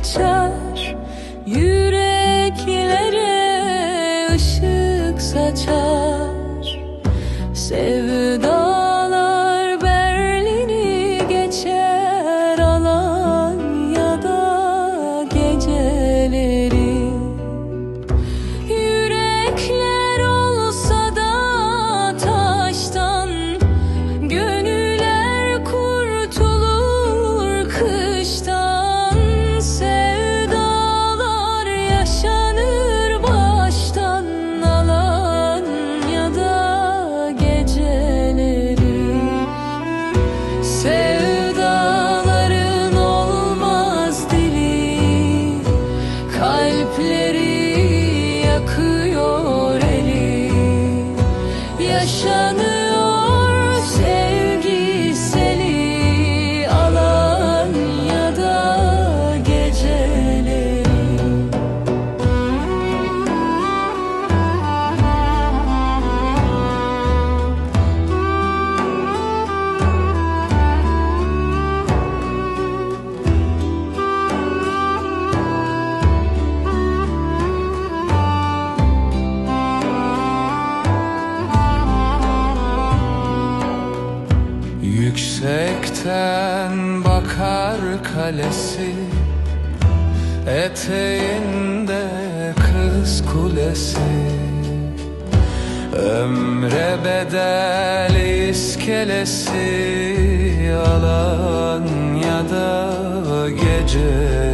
touch you could Pencereden bakar kalesi Eteğinde kız kulesi. Ömre bedel iskelesi Yalan ya da gece.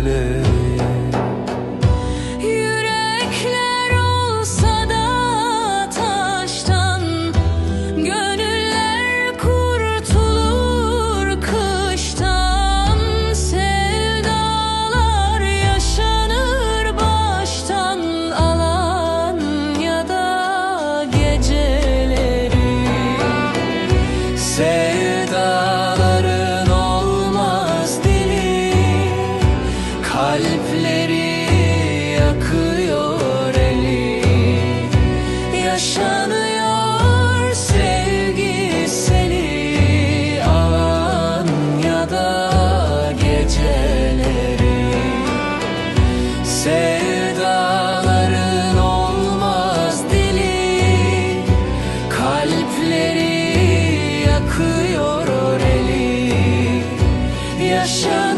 Kalpleri yakıyor eli. Yaşanıyor sevgi seli An ya da geceleri. Sevdaların olmaz dili. Kalpleri yakıyor eli. Yaşanıyor